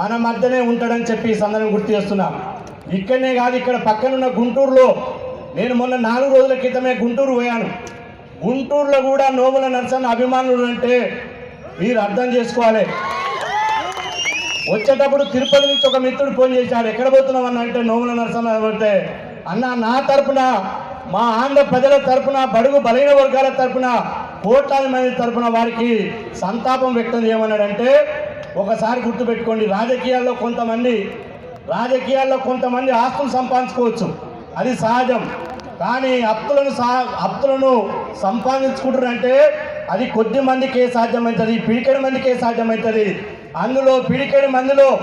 మన మధ్యనే ఉంటాడని చెప్పి ఈ సందర్భం గుర్తు చేస్తున్నాం. ఇక్కడనే కాదు ఇక్కడ పక్కనున్న గుంటూరులో నేను మొన్న నాలుగు రోజుల క్రితమే గుంటూరు పోయాను. గుంటూరులో కూడా నోముల నరసన్న అభిమానులు అంటే మీరు అర్థం చేసుకోవాలి. వచ్చేటప్పుడు తిరుపతి నుంచి ఒక మిత్రుడు ఫోన్ చేశాడు ఎక్కడ పోతున్నాం అన్న? అంటే నోముల నరసన్న అంటే అన్న నా తరపున మా ఆంధ్ర ప్రజల తరపున బడుగు బలైన వర్గాల తరపున కోట్లాది మంది తరపున వారికి సంతాపం వ్యక్తం చేయమన్నాడంటే ఒకసారి గుర్తుపెట్టుకోండి రాజకీయాల్లో కొంతమంది రాజకీయాల్లో కొంతమంది ఆస్తులు సంపాదించుకోవచ్చు. అది సహజం. కానీ అప్పులను సా అప్పులను సంపాదించుకుంటారంటే అది కొద్ది మందికే సాధ్యమవుతుంది పిడికెడు మందికే సాధ్యమవుతుంది అందులో పిడికెడు మందిలో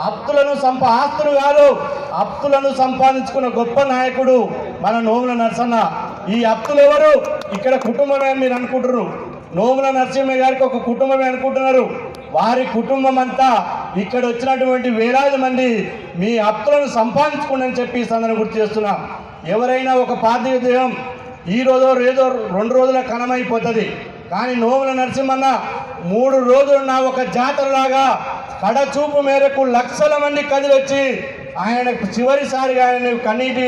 అప్తులను సంపా ఆస్తులు కాదు అప్తులను సంపాదించుకున్న గొప్ప నాయకుడు మన నోముల నరసన్న. ఈ అప్తులు ఎవరు? ఇక్కడ కుటుంబమే మీరు అనుకుంటున్నారు. నోముల నరసింహ గారికి ఒక కుటుంబమే అనుకుంటున్నారు. వారి కుటుంబం అంతా ఇక్కడ వచ్చినటువంటి వేలాది మంది మీ అప్తులను సంపాదించుకోండి చెప్పి ఈ సందర్భం గుర్తు చేస్తున్నాం. ఎవరైనా ఒక పార్థివ దేహం ఈ రోజు రేదో రెండు రోజుల కణమైపోతుంది కానీ నోముల నరసింహన్న మూడు రోజులు నా ఒక జాతరలాగా కడచూపు మేరకు లక్షల మంది కదిలొచ్చి ఆయనకు చివరిసారిగా ఆయన కన్నీటి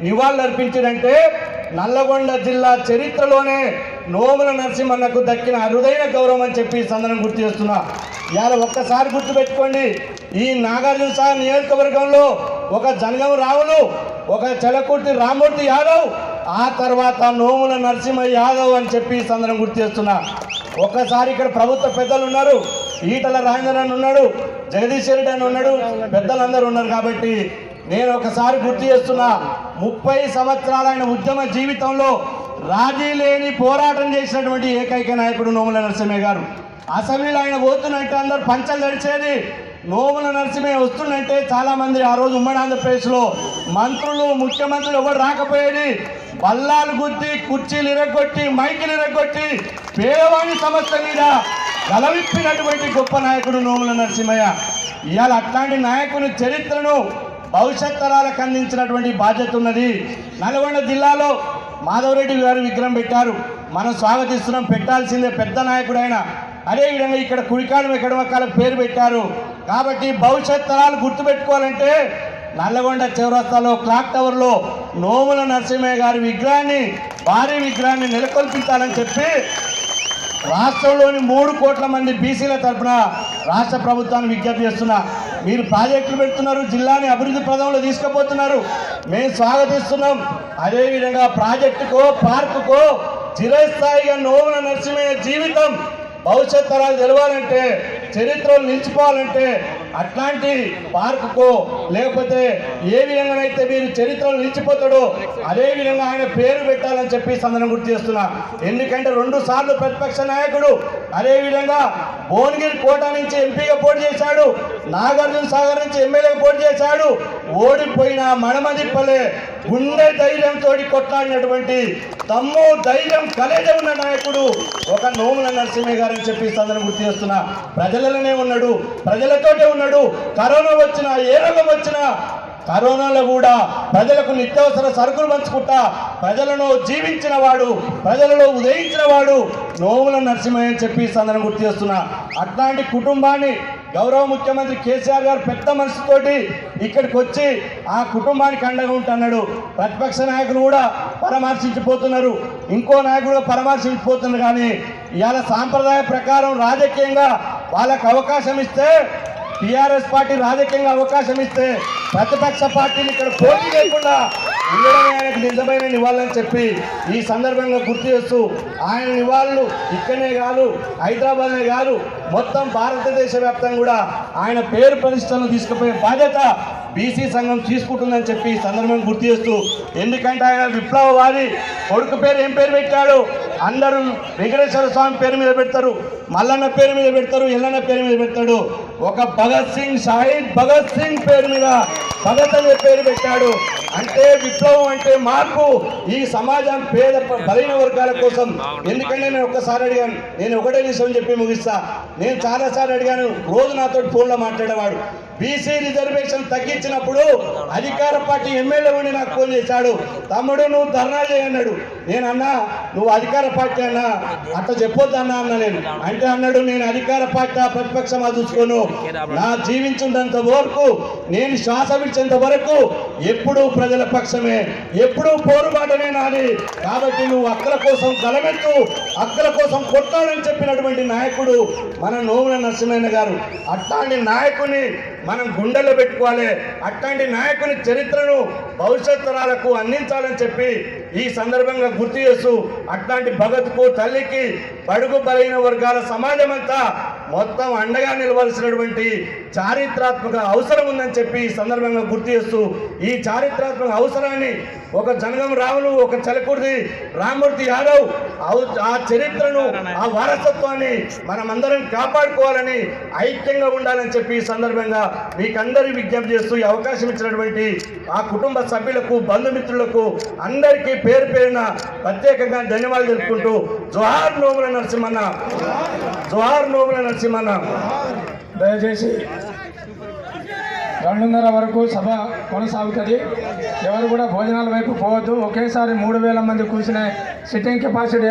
నివాళులు అర్పించారంటే నల్లగొండ జిల్లా చరిత్రలోనే నోముల నరసింహన్నకు దక్కిన అరుదైన గౌరవం అని చెప్పి సందనం గుర్తు చేస్తున్నా. ఇవాళ ఒక్కసారి గుర్తుపెట్టుకోండి ఈ నాగార్జున సాగర్ నియోజకవర్గంలో ఒక జనగం రావులు ఒక చెలకుర్తి రామూర్తి యాదవ్ ఆ తర్వాత నోముల నరసింహ యాదవ్ అని చెప్పి సందనం గుర్తు చేస్తున్నా. ఒక్కసారి ఇక్కడ ప్రభుత్వ పెద్దలు ఉన్నారు ఈటల రాజేంద్ర అని ఉన్నాడు జగదీష్ రెడ్డి అని ఉన్నాడు పెద్దలందరూ ఉన్నారు కాబట్టి నేను ఒకసారి గుర్తు చేస్తున్నా ముప్పై సంవత్సరాలైన ఉద్యమ జీవితంలో రాజీ లేని పోరాటం చేసినటువంటి ఏకైక నాయకుడు నోముల నరసింహ గారు. అసెంబ్లీలో ఆయన పోతున్నట్టు అందరు పంచలు నడిచేది నోముల నరసింహ వస్తుందంటే చాలామంది ఆ రోజు ఉమ్మడి ఆంధ్రప్రదేశ్లో మంత్రులు ముఖ్యమంత్రులు ఎవరు రాకపోయేది? బల్లాలు గుద్ది కుర్చీలు ఇరగొట్టి మైకులు ఇరగొట్టి పేదవాణి సమస్య మీద గలవిప్పినటువంటి గొప్ప నాయకుడు నోముల నరసింహయ్య. ఇవాళ అట్లాంటి నాయకుని చరిత్రను భవిష్యత్ తరాలకు అందించినటువంటి బాధ్యత ఉన్నది. నల్గొండ జిల్లాలో మాధవరెడ్డి గారు విగ్రహం పెట్టారు. మనం స్వాగతిస్తున్నాం. పెట్టాల్సిందే పెద్ద నాయకుడు ఆయన అదేవిధంగా ఇక్కడ కుడికాలం ఎక్కడమకాలకు పేరు పెట్టారు. కాబట్టి భవిష్యత్ తరాలు గుర్తుపెట్టుకోవాలంటే నల్లగొండ చౌరస్తాలో క్లాక్ టవర్లో నోముల నరసింహయ్య గారి విగ్రహాన్ని భారీ విగ్రహాన్ని నెలకొల్పించాలని చెప్పి రాష్ట్రంలోని మూడు కోట్ల మంది బీసీల తరఫున రాష్ట్ర ప్రభుత్వాన్ని విజ్ఞప్తి చేస్తున్నా. మీరు ప్రాజెక్టులు పెడుతున్నారు జిల్లాని అభివృద్ధి పదంలో తీసుకుపోతున్నారు. మేము స్వాగతిస్తున్నాం. అదేవిధంగా ప్రాజెక్టుకో పార్కుకో చిరస్థాయిగా నోమున నరసింహయ్య జీవితం భవిష్యత్ తరాలు తెలవాలంటే చరిత్రలు నిలిచిపోవాలంటే అట్లాంటి పార్కుకో లేకపోతే ఏ విధంగానైతే మీరు చరిత్రలో నిలిచిపోతాడో అదే విధంగా ఆయన పేరు పెట్టాలని చెప్పి సందనం గుర్తు చేస్తున్నా. ఎందుకంటే రెండు సార్లు ప్రతిపక్ష నాయకుడు అదే విధంగా భువనగిరి కోట నుంచి ఎంపీగా పోటీ చేశాడు నాగార్జున సాగర్ నుంచి ఎమ్మెల్యేగా పోటీ చేశాడు ఓడిపోయిన మనమదిప్పలే గుండె ధైర్యంతో కొట్లాడినటువంటి తమ్ము ధైర్యం కలిగి ఉన్న నాయకుడు ఒక నోముల నరసింహయ్య గారు అని చెప్పి సందర్భం గుర్తు చేస్తున్నా. ప్రజలలోనే ఉన్నాడు ప్రజలతోటే ఉన్నాడు. కరోనా వచ్చినా ఏ రోగం వచ్చినా కరోనాలో కూడా ప్రజలకు నిత్యావసర సరుకులు పంచుకుంటా ప్రజలను జీవించిన వాడు ప్రజలలో ఉదయించిన వాడు నోముల నరసింహయ్య అని చెప్పి సందర్భం గుర్తు చేస్తున్నా. అట్లాంటి కుటుంబాన్ని గౌరవ ముఖ్యమంత్రి కేసీఆర్ గారు పెద్ద మనసుతోటి ఇక్కడికి వచ్చి ఆ కుటుంబానికి అండగా ఉంటున్నాడు. ప్రతిపక్ష నాయకులు కూడా పరామర్శించిపోతున్నారు. ఇంకో నాయకుడు పరామర్శించిపోతున్నారు కానీ ఇవాళ సాంప్రదాయ ప్రకారం రాజకీయంగా వాళ్ళకు అవకాశం ఇస్తే టీఆర్ఎస్ పార్టీ రాజకీయంగా అవకాశం ఇస్తే ప్రతిపక్ష పార్టీలు ఇక్కడ పోటీ లేకుండా ఉండడమే ఆయనకు నిజమైన నివాళులని చెప్పి ఈ సందర్భంగా గుర్తు చేస్తూ ఆయన నివాళులు ఇక్కడనే కాదు హైదరాబాద్నే కాదు మొత్తం భారతదేశ వ్యాప్తంగా కూడా ఆయన పేరు ప్రతిష్టలను తీసుకుపోయే బాధ్యత బీసీ సంఘం తీసుకుంటుందని చెప్పి ఈ సందర్భం గుర్తు చేస్తూ ఎందుకంటే ఆయన విప్లవవాది కొడుకు పేరు ఏం పేరు పెట్టాడు? అందరూ వెంకటేశ్వర స్వామి పేరు మీద పెడతారు మల్లన్న పేరు మీద పెడతారు ఎల్లన్న పేరు మీద పెడతాడు. ఒక భగత్ సింగ్ షాహిద్ భగత్ సింగ్ పేరు మీద భగత్ అనే పేరు పెట్టాడు. అంటే విప్లవం అంటే మార్పు. ఈ సమాజం పేద బలైన వర్గాల కోసం. ఎందుకంటే నేను ఒక్కసారి అడిగాను. నేను ఒకటే విషయం చెప్పి ముగిస్తా. నేను చాలాసార్లు అడిగాను. రోజు నాతో ఫోన్లో మాట్లాడేవాడు. బీసీ రిజర్వేషన్ తగ్గించినప్పుడు అధికార పార్టీ ఎమ్మెల్యే ఉండి నాకు ఫోన్ చేశాడు. తమ్ముడు నువ్వు ధర్నా చేయన్నాడు నేను అన్నా నువ్వు అధికార పార్టీ అన్నా. అట్లా చెప్పొద్దు అన్నా అన్న నేను. అంటే అన్నాడు నేను అధికార పార్టీ ప్రతిపక్షమా చూసుకోను. నా జీవించినంత వరకు నేను శ్వాస విడిచేంత వరకు ఎప్పుడు ప్రజల పక్షమే ఎప్పుడూ పోరుబాటనే నాది. కాబట్టి నువ్వు అక్కల కోసం గలమెత్తు అక్కల కోసం కొట్టాలని చెప్పినటువంటి నాయకుడు మన నోముల నరసింహయ్య గారు. అట్లాంటి నాయకుని మనం గుండెల్లో పెట్టుకోవాలి. అట్లాంటి నాయకుని చరిత్రను భవిష్యత్ తరాలకు అందించాలని చెప్పి ఈ సందర్భంగా గుర్తు చేస్తూ అట్లాంటి భగత్కు తల్లికి బడుగు బలైన వర్గాల సమాజం అంతా మొత్తం అండగా నిలవలసినటువంటి చారిత్రాత్మక అవసరం ఉందని చెప్పి ఈ సందర్భంగా గుర్తు చేస్తూ ఈ చారిత్రాత్మక అవసరాన్ని ఒక జనగం రావులు ఒక చలకూర్తి రామూర్తి యాదవ్ ఆ చరిత్రను ఆ వారసత్వాన్ని మనమందరం కాపాడుకోవాలని ఐక్యంగా ఉండాలని చెప్పి ఈ సందర్భంగా మీకందరి విజ్ఞప్తి చేస్తూ ఈ అవకాశం ఇచ్చినటువంటి ఆ కుటుంబ సభ్యులకు బంధుమిత్రులకు అందరికీ పేరు పేరున ప్రత్యేకంగా ధన్యవాదాలు తెలుపుకుంటూ జోహార్ నోముల నరసింహన్న. జోహార్ నోముల నరసింహన్న. దయచేసి రెండున్నర వరకు సభ కొనసాగుతుంది. ఎవరు కూడా భోజనాల వైపు పోవద్దు. ఒకేసారి మూడు వేల మంది కూర్చునే సిట్టింగ్ కెపాసిటీ